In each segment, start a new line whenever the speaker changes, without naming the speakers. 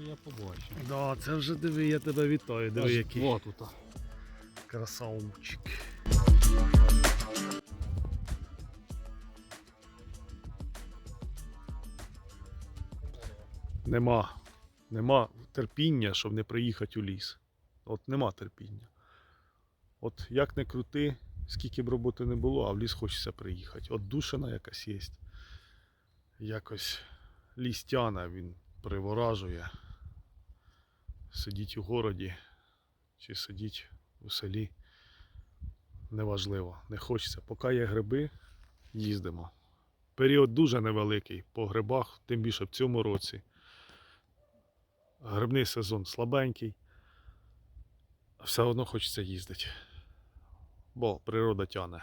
це я побачив.
Да, це вже диви, я тебе вітаю, диви який
Два тут.
красавчик. Нема, нема терпіння, щоб не приїхати у ліс. От нема терпіння. От як не крути, скільки б роботи не було, а в ліс хочеться приїхати. От душина якась є. Якось ліс тяне, він приворажує. Сидіть у городі чи сидіть у селі. Неважливо, не хочеться. Поки є гриби, їздимо. Період дуже невеликий по грибах, тим більше в цьому році. Грибний сезон слабенький. Все одно хочеться їздити. Бо природа тяне.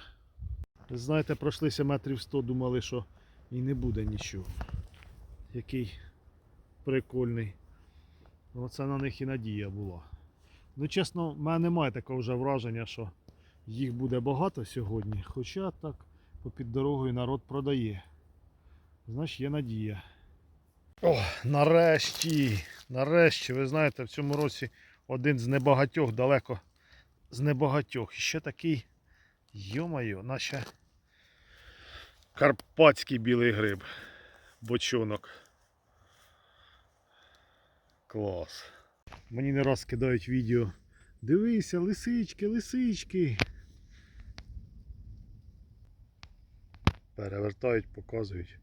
Знаєте, пройшлися метрів 100, думали, що і не буде нічого. Який прикольний. Оце на них і надія була. Ну, чесно, в мене немає такого вже враження, що їх буде багато сьогодні. Хоча так попід дорогою народ продає. Значить, є надія. О, нарешті! Нарешті, ви знаєте, в цьому році один з небагатьох, далеко з небагатьох. І ще такий, йомайо, наче карпатський білий гриб. Бочонок. Клас. Мені не раз кидають відео. Дивися, лисички, лисички. Перевертають, показують.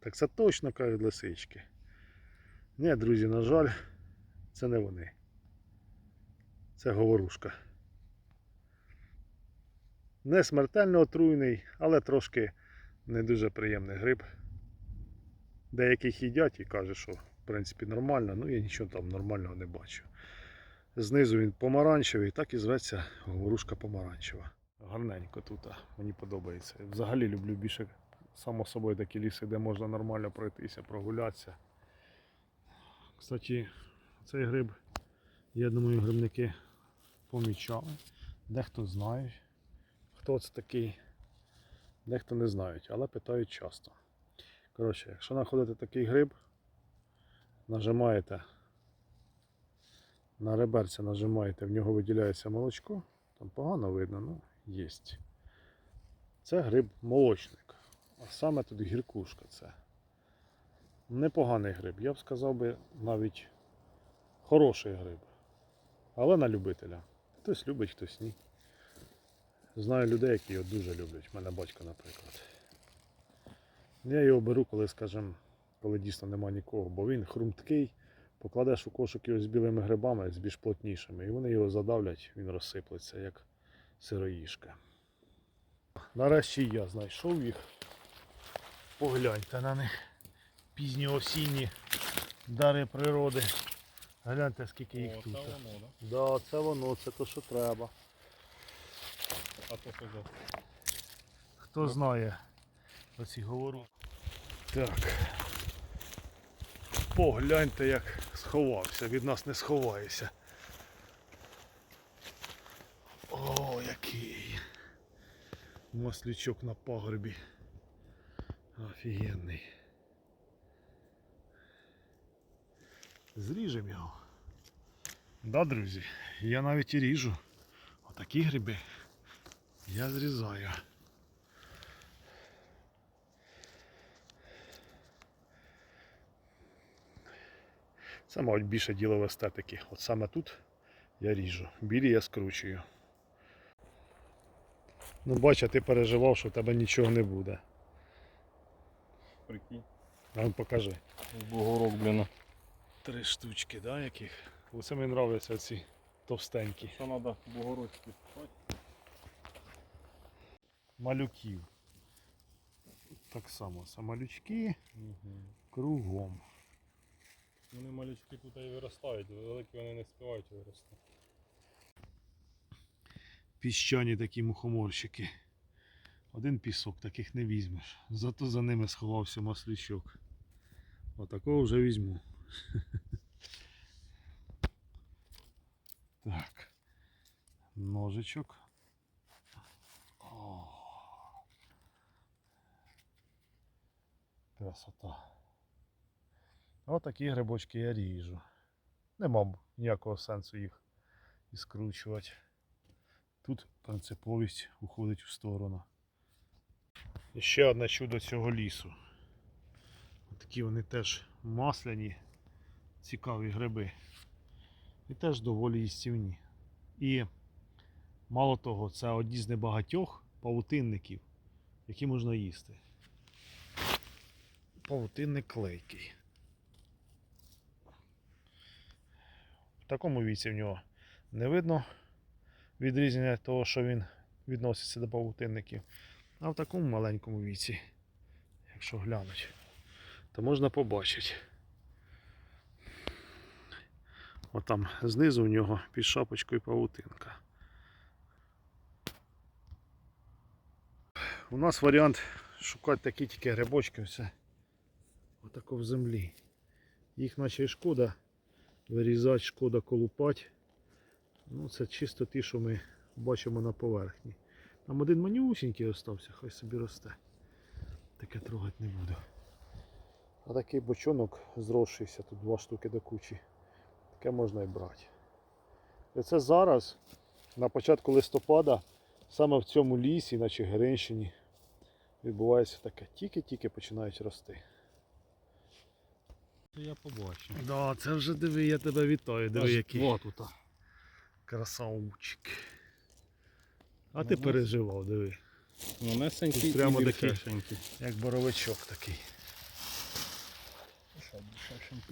Так це точно кажуть лисички. Ні, друзі, на жаль, це не вони. Це говорушка. Не смертельно отруйний, але трошки не дуже приємний гриб. Деяких їдять і кажуть, що принципі нормально, ну я нічого там нормального не бачу. Знизу він помаранчевий, так і зветься говорушка помаранчева. Гарненько тут, мені подобається. Взагалі люблю більше само собою такі ліси, де можна нормально пройтися, прогулятися. Кстати, цей гриб, я думаю, грибники помічали. Дехто знає, хто це такий, дехто не знають, але питають часто. Коротше, якщо знаходите такий гриб, нажимаєте на реберця нажимаєте, в нього виділяється молочко, там погано видно, ну є. Це гриб молочник. А саме тут гіркушка це. Непоганий гриб, я б сказав би навіть хороший гриб. Але на любителя. Хтось любить, хтось ні. Знаю людей, які його дуже люблять. У мене батько, наприклад. Я його беру, коли, скажімо, коли дійсно нема нікого, бо він хрумткий, покладеш у кошик його з білими грибами, з більш плотнішими, і вони його задавлять, він розсиплеться, як сироїшка. Нарешті я знайшов їх. Погляньте на них. Пізні осінні дари природи. Гляньте, скільки їх
О,
тут.
це воно, да?
Да, це воно, це то, що треба.
А то що
Хто знає оці говору. Так. Погляньте, як сховався. Від нас не сховається. О, який. Маслючок на пагорбі. Офігенний. Зріжемо його. Да, друзі, я навіть і ріжу. Отакі гриби я зрізаю. Це, мабуть, більше діло в естетики. От саме тут я ріжу. Білі я скручую. Ну, бача, ти переживав, що в тебе нічого не буде.
прикинь?
А ну покажи.
Бугорок, блін.
Три штучки, да, яких? Оце мені подобаються ці товстенькі.
Що треба бугорочки?
Малюків. Так само, це малючки
Угу.
кругом.
Вони малючки тут і виростають, великі вони не співають вирости.
Піщані такі мухоморщики. Один пісок, таких не візьмеш. Зато за ними сховався маслючок. Отакого вже візьму. Так. Ножичок. О. Красота. Отакі грибочки я ріжу. нема ніякого сенсу їх і скручувати. Тут принциповість уходить в сторону. І ще одне чудо цього лісу. Такі вони теж масляні, цікаві гриби. І теж доволі їстівні. І мало того, це одні з небагатьох павутинників, які можна їсти. Павутинник клейкий. В такому віці в нього не видно відрізнення того, що він відноситься до павутинників. А в такому маленькому віці, якщо глянуть, то можна побачити. Отам знизу у нього під шапочкою павутинка. У нас варіант шукати такі тільки грибочки, все отако в землі. Їх наче і шкода вирізати, шкода колупати. Ну, це чисто ті, що ми бачимо на поверхні. Там один манюсінький остався, хай собі росте. Таке трогати не буду. А такий бочонок зросшийся, тут два штуки до кучі. Таке можна і брати. І це зараз, на початку листопада, саме в цьому лісі, наче Гринщині, відбувається таке. Тільки-тільки починають рости.
Це я побачив.
Да, це вже диви, я тебе вітаю, диви
Аж
який.
два тут.
Красавчик. А ти переживав, диви.
Манесенький
Тут прямо
і
такий. Як боровичок такий.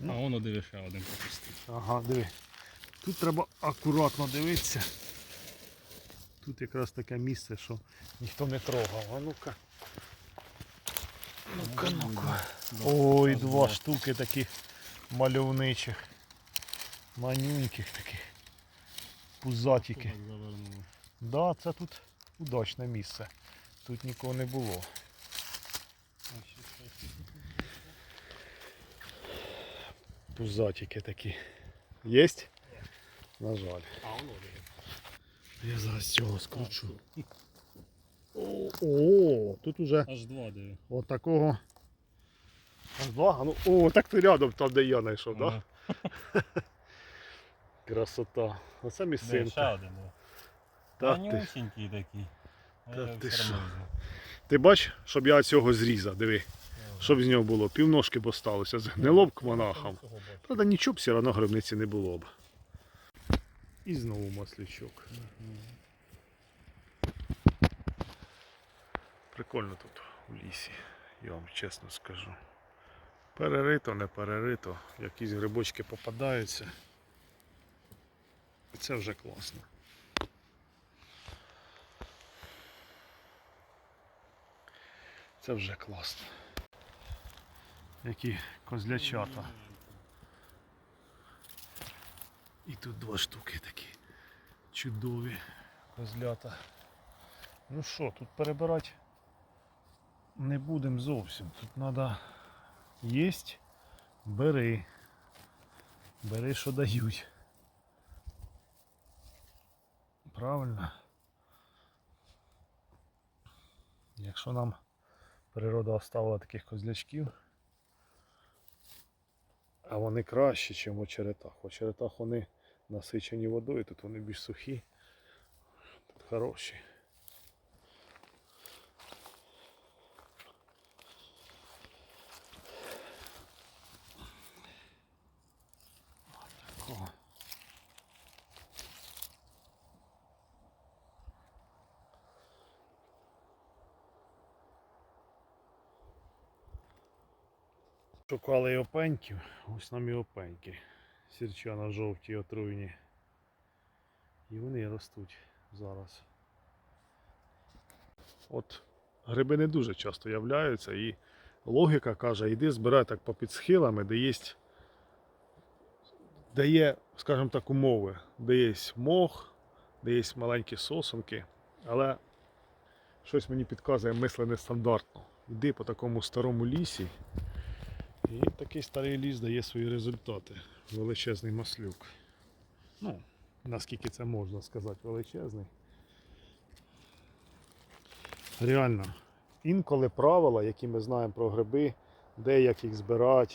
А воно диви ще один пропустив.
Ага, диви. Тут треба акуратно дивитися. Тут якраз таке місце, що ніхто не трогав. А ну-ка. Ну-ка, ну-ка. Ой, два штуки таких мальовничих. Манюньких таких. Пузатіки. Да, це тут удачне місце. Тут нікого не було. Пузатіки такі. Єсть? На жаль. Я зараз цього скручу. О, о, тут уже
Аж два диви.
от такого. Аж два. Ну, о, так ти рядом там, де я знайшов, так?
Ага.
Да? Красота. Оце місцинка.
один. диви.
Та ти,
Манюсінький такий.
Та ти що? ти бач, щоб я цього зрізав, диви. Щоб з нього було. Півножки б осталося. Згнило б к монахам. Правда, нічого б все одно гробниці не було б. І знову маслючок. Прикольно тут у лісі, я вам чесно скажу. Перерито, не перерито, якісь грибочки попадаються. Це вже класно. Це вже класно. Які козлячата. І тут два штуки такі чудові козлята. Ну що, тут перебирати не будемо зовсім. Тут треба їсть, бери. Бери, що дають. Правильно. Якщо нам природа оставила таких козлячків, а вони кращі, ніж в очеретах. В очеретах вони насичені водою, тут вони більш сухі, тут хороші. Шукали опеньків, ось нам і опеньки. Сірчана жовті отруйні. І вони ростуть зараз. От гриби не дуже часто являються і логіка каже, йди збирай так попід схилами, де є, де є, скажімо так, умови, де є мох, де є маленькі сосенки, але щось мені підказує мисли нестандартно. Йди по такому старому лісі. І такий старий ліс дає свої результати. Величезний маслюк. Ну, наскільки це можна сказати, величезний. Реально, інколи правила, які ми знаємо про гриби, де як їх збирати,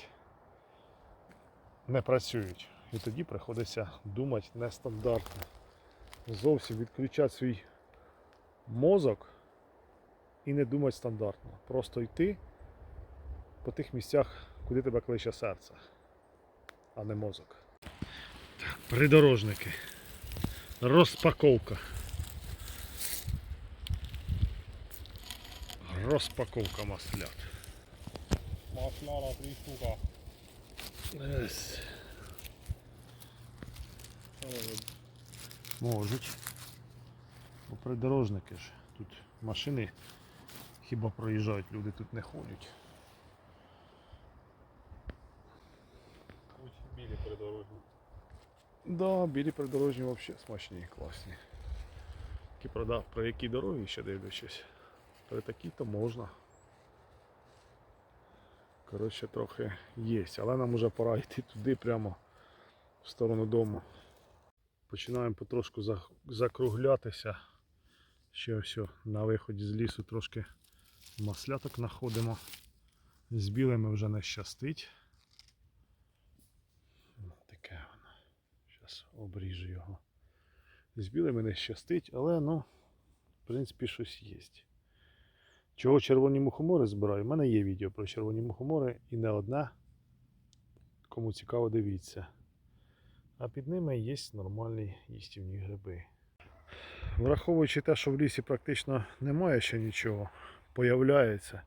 не працюють. І тоді приходиться думати нестандартно. Зовсім відключати свій мозок і не думати стандартно. Просто йти по тих місцях, куди тебе кличе серце, а не мозок. Так, придорожники. Розпаковка. Розпаковка маслят.
Масляна три штука.
Можуть. Бо придорожники ж. Тут машини хіба проїжджають, люди тут не ходять.
Хоч білі придорожні.
Да, білі придорожні взагалі смачні, класні. Які продав, про які дороги ще дивлячись. При такій то можна. Коротше, трохи є, але нам вже пора йти туди прямо в сторону дому. Починаємо потрошку закруглятися. Ще все, на виході з лісу трошки масляток знаходимо. З білими вже не щастить. Ну, Таке воно. Зараз обріжу його. З білими не щастить, але ну, в принципі, щось є. Чого червоні мухомори збираю? У мене є відео про червоні мухомори і не одне. Кому цікаво, дивіться. А під ними є нормальні їстівні гриби. Враховуючи те, що в лісі практично немає ще нічого, появляється.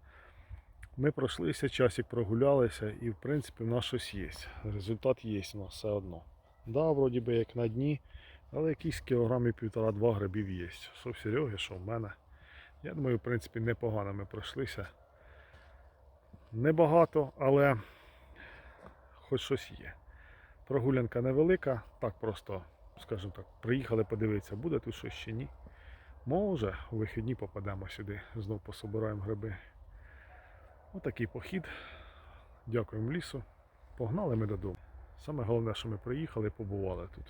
Ми пройшлися, часик прогулялися і в принципі в нас щось є. Результат є у нас все одно. Да, вроді би як на дні, але якісь кілограмів півтора-два грибів є. Що в Сереги, що в мене. Я думаю, в принципі, непогано ми пройшлися. Небагато, але хоч щось є. Прогулянка невелика, так просто, скажімо так, приїхали подивитися, буде тут щось чи ні. Може, у вихідні попадемо сюди, знов пособираємо гриби. Отакий похід. Дякуємо лісу. Погнали ми додому. Саме головне, що ми приїхали, побували тут.